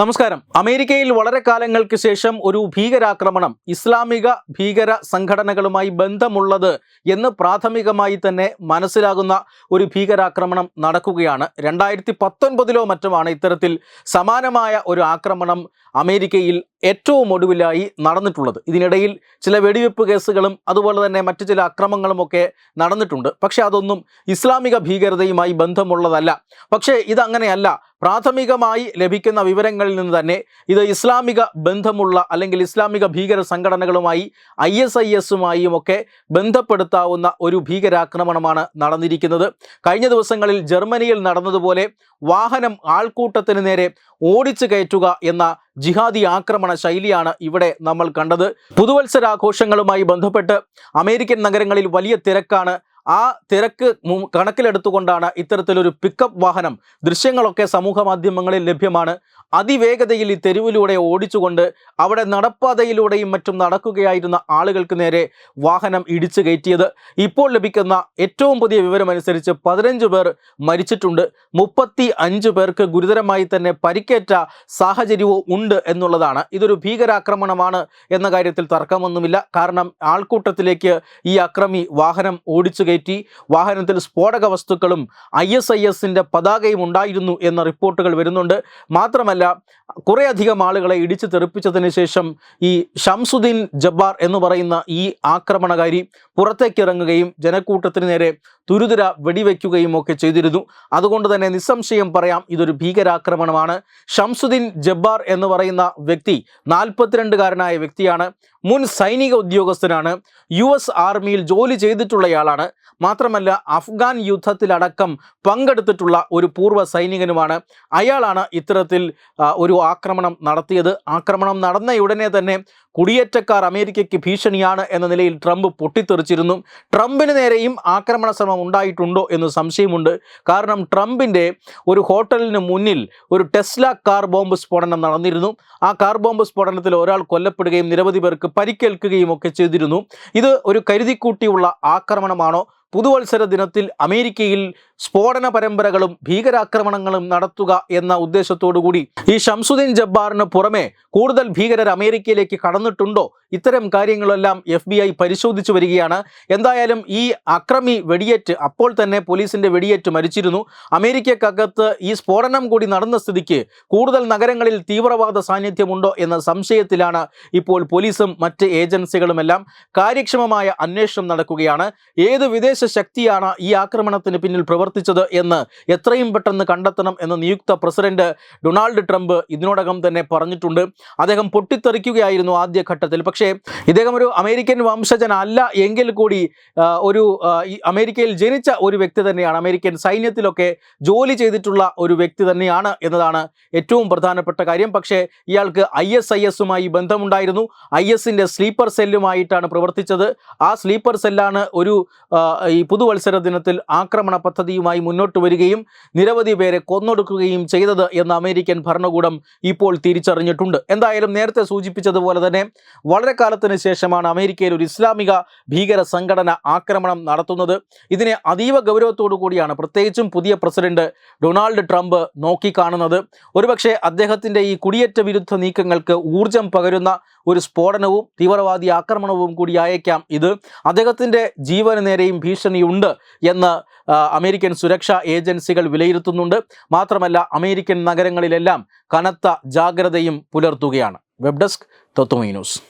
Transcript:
നമസ്കാരം. അമേരിക്കയിൽ വളരെ കാലങ്ങൾക്ക് ശേഷം ഒരു ഭീകരാക്രമണം ഇസ്ലാമിക ഭീകര സംഘടനകളുമായി ബന്ധമുള്ളത് എന്ന് പ്രാഥമികമായി തന്നെ മനസ്സിലാകുന്ന ഒരു ഭീകരാക്രമണം നടക്കുകയാണ്. രണ്ടായിരത്തി പത്തൊൻപതിലോ മറ്റുമാണ് ഇത്തരത്തിൽ സമാനമായ ഒരു ആക്രമണം അമേരിക്കയിൽ ഏറ്റവും ഒടുവിലായി നടന്നിട്ടുള്ളത്. ഇതിനിടയിൽ ചില വെടിവെപ്പ് കേസുകളും അതുപോലെ തന്നെ മറ്റു ചില അക്രമങ്ങളുമൊക്കെ നടന്നിട്ടുണ്ട്. പക്ഷേ അതൊന്നും ഇസ്ലാമിക ഭീകരതയുമായി ബന്ധമുള്ളതല്ല. പക്ഷേ ഇതങ്ങനെയല്ല. പ്രാഥമികമായി ലഭിക്കുന്ന വിവരങ്ങളിൽ നിന്ന് തന്നെ ഇത് ഇസ്ലാമിക ബന്ധമുള്ള അല്ലെങ്കിൽ ഇസ്ലാമിക ഭീകര സംഘടനകളുമായി ഐ എസ് ഐ എസുമായും ഒക്കെ ബന്ധപ്പെടുത്താവുന്ന ഒരു ഭീകരാക്രമണമാണ് നടന്നിരിക്കുന്നത്. കഴിഞ്ഞ ദിവസങ്ങളിൽ ജർമ്മനിയിൽ നടന്നതുപോലെ വാഹനം ആൾക്കൂട്ടത്തിന് നേരെ ഓടിച്ചു കയറ്റുക എന്ന ജിഹാദി ആക്രമണ ശൈലിയാണ് ഇവിടെ നമ്മൾ കണ്ടത്. പുതുവത്സരാഘോഷങ്ങളുമായി ബന്ധപ്പെട്ട് അമേരിക്കൻ നഗരങ്ങളിൽ വലിയ തിരക്കാണ് ആ തിരക്ക് കണക്കിലെടുത്തുകൊണ്ടാണ് ഇത്തരത്തിലൊരു പിക്കപ്പ് വാഹനം ദൃശ്യങ്ങളൊക്കെ സമൂഹ മാധ്യമങ്ങളിൽ ലഭ്യമാണ്. അതിവേഗതയിൽ ഈ തെരുവിലൂടെ ഓടിച്ചുകൊണ്ട് അവിടെ നടപ്പാതയിലൂടെയും മറ്റും നടക്കുകയായിരുന്ന ആളുകൾക്ക് നേരെ വാഹനം ഇടിച്ചു കയറ്റിയത്. ഇപ്പോൾ ലഭിക്കുന്ന ഏറ്റവും പുതിയ വിവരമനുസരിച്ച് പതിനഞ്ച് പേർ മരിച്ചിട്ടുണ്ട്. മുപ്പത്തി അഞ്ച് പേർക്ക് ഗുരുതരമായി തന്നെ പരിക്കേറ്റ സാഹചര്യവും ഉണ്ട് എന്നുള്ളതാണ്. ഇതൊരു ഭീകരാക്രമണമാണ് എന്ന കാര്യത്തിൽ തർക്കമൊന്നുമില്ല. കാരണം ആൾക്കൂട്ടത്തിലേക്ക് ഈ അക്രമി വാഹനം ഓടിച്ചു വാഹനത്തിൽ സ്ഫോടക വസ്തുക്കളും ഐ എസ് ഐ എസിന്റെ പതാകയും ഉണ്ടായിരുന്നു എന്ന റിപ്പോർട്ടുകൾ വരുന്നുണ്ട്. മാത്രമല്ല കുറേയധികം ആളുകളെ ഇടിച്ചു തെറിപ്പിച്ചതിന് ശേഷം ഈ ഷംസുദ്ദീൻ ജബ്ബാർ എന്ന് പറയുന്ന ഈ ആക്രമണകാരി പുറത്തേക്ക് ഇറങ്ങുകയും ജനക്കൂട്ടത്തിന് നേരെ തുരുതുര വെടിവെക്കുകയും ഒക്കെ ചെയ്തിരുന്നു. അതുകൊണ്ട് തന്നെ നിസ്സംശയം പറയാം ഇതൊരു ഭീകരാക്രമണമാണ്. ഷംസുദ്ദീൻ ജബ്ബാർ എന്ന് പറയുന്ന വ്യക്തി നാൽപ്പത്തിരണ്ടുകാരനായ വ്യക്തിയാണ്. മുൻ സൈനിക ഉദ്യോഗസ്ഥനാണ്. യു എസ് ആർമിയിൽ ജോലി ചെയ്തിട്ടുള്ളയാളാണ്. മാത്രമല്ല അഫ്ഗാൻ യുദ്ധത്തിലടക്കം പങ്കെടുത്തിട്ടുള്ള ഒരു പൂർവ സൈനികനുമാണ്. അയാളാണ് ഇത്തരത്തിൽ ഒരു ആക്രമണം നടത്തിയത്. ആക്രമണം നടന്ന ഉടനെ തന്നെ കുടിയേറ്റക്കാർ അമേരിക്കയ്ക്ക് ഭീഷണിയാണ് എന്ന നിലയിൽ ട്രംപ് പൊട്ടിത്തെറിച്ചിരുന്നു. ട്രംപിന് നേരെയും ആക്രമണ ശ്രമം ഉണ്ടായിട്ടുണ്ടോ എന്ന് സംശയമുണ്ട്. കാരണം ട്രംപിന്റെ ഒരു ഹോട്ടലിന് മുന്നിൽ ഒരു ടെസ്ല കാർ ബോംബ് സ്ഫോടനം നടന്നിരുന്നു. ആ കാർ ബോംബ് സ്ഫോടനത്തിൽ ഒരാൾ കൊല്ലപ്പെടുകയും നിരവധി പേർക്ക് പരിക്കേൽക്കുകയും ഒക്കെ ചെയ്തിരുന്നു. ഇത് ഒരു കരുതിക്കൂട്ടിയുള്ള ആക്രമണമാണോ? പുതുവത്സര ദിനത്തിൽ അമേരിക്കയിൽ സ്ഫോടന പരമ്പരകളും ഭീകരാക്രമണങ്ങളും നടത്തുക എന്ന ഉദ്ദേശത്തോടുകൂടി ഈ ഷംസുദ്ദീൻ ജബ്ബാറിന് പുറമെ കൂടുതൽ ഭീകരർ അമേരിക്കയിലേക്ക് കടന്നിട്ടുണ്ടോ ഇത്തരം കാര്യങ്ങളെല്ലാം എഫ് ബി ഐ പരിശോധിച്ചു വരികയാണ്. എന്തായാലും ഈ അക്രമി വെടിയേറ്റ് അപ്പോൾ തന്നെ പോലീസിന്റെ വെടിയേറ്റ് മരിച്ചിരുന്നു. അമേരിക്കക്കകത്ത് ഈ സ്ഫോടനം കൂടി നടന്ന സ്ഥിതിക്ക് കൂടുതൽ നഗരങ്ങളിൽ തീവ്രവാദ സാന്നിധ്യമുണ്ടോ എന്ന സംശയത്തിലാണ് ഇപ്പോൾ പോലീസും മറ്റ് ഏജൻസികളുമെല്ലാം കാര്യക്ഷമമായ അന്വേഷണം നടക്കുകയാണ്. ഏത് വിദേശ ശക്തിയാണ് ഈ ആക്രമണത്തിന് പിന്നിൽ പ്രവർത്തിച്ചത് എന്ന് എത്രയും പെട്ടെന്ന് കണ്ടെത്തണം എന്ന് നിയുക്ത പ്രസിഡന്റ് ഡൊണാൾഡ് ട്രംപ് ഇതിനോടകം തന്നെ പറഞ്ഞിട്ടുണ്ട്. അദ്ദേഹം പൊട്ടിത്തെറിക്കുകയായിരുന്നു ആദ്യഘട്ടത്തിൽ. പക്ഷേ ഇദ്ദേഹം ഒരു അമേരിക്കൻ വംശജനല്ല എങ്കിൽ കൂടി ഒരു അമേരിക്കയിൽ ജനിച്ച ഒരു വ്യക്തി തന്നെയാണ് അമേരിക്കൻ സൈന്യത്തിലൊക്കെ ജോലി ചെയ്തിട്ടുള്ള ഒരു വ്യക്തി തന്നെയാണ് എന്നതാണ് ഏറ്റവും പ്രധാനപ്പെട്ട കാര്യം. പക്ഷേ ഇയാൾക്ക് ഐ എസ് ഐ എസുമായി ബന്ധമുണ്ടായിരുന്നു. ഐ എസിന്റെ സ്ലീപ്പർ സെല്ലുമായിട്ടാണ് പ്രവർത്തിച്ചത്. ആ സ്ലീപ്പർ സെല്ലാണ് ഒരു ഈ പുതുവത്സര ദിനത്തിൽ ആക്രമണ പദ്ധതിയുമായി മുന്നോട്ട് വരികയും നിരവധി പേരെ കൊന്നൊടുക്കുകയും ചെയ്തത് എന്ന് അമേരിക്കൻ ഭരണകൂടം ഇപ്പോൾ തിരിച്ചറിഞ്ഞിട്ടുണ്ട്. എന്തായാലും നേരത്തെ സൂചിപ്പിച്ചതുപോലെ തന്നെ വളരെ കാലത്തിന് ശേഷമാണ് അമേരിക്കയിൽ ഒരു ഇസ്ലാമിക ഭീകര സംഘടന ആക്രമണം നടത്തുന്നത്. ഇതിനെ അതീവ ഗൗരവത്തോടു കൂടിയാണ് പ്രത്യേകിച്ചും പുതിയ പ്രസിഡന്റ് ഡൊണാൾഡ് ട്രംപ് നോക്കിക്കാണുന്നത്. ഒരുപക്ഷെ അദ്ദേഹത്തിന്റെ ഈ കുടിയേറ്റ വിരുദ്ധ നീക്കങ്ങൾക്ക് ഊർജം പകരുന്ന ഒരു സ്ഫോടനവും തീവ്രവാദി ആക്രമണവും കൂടിയായേക്കാം ഇത്. അദ്ദേഹത്തിന്റെ ജീവന് നേരെയും ഭീഷണിയുണ്ട് എന്ന് അമേരിക്കൻ സുരക്ഷാ ഏജൻസികൾ വിലയിരുത്തുന്നുണ്ട്. മാത്രമല്ല അമേരിക്കൻ നഗരങ്ങളിലെല്ലാം കനത്ത ജാഗ്രതയും പുലർത്തുകയാണ്. Web desk Tatwamayi news.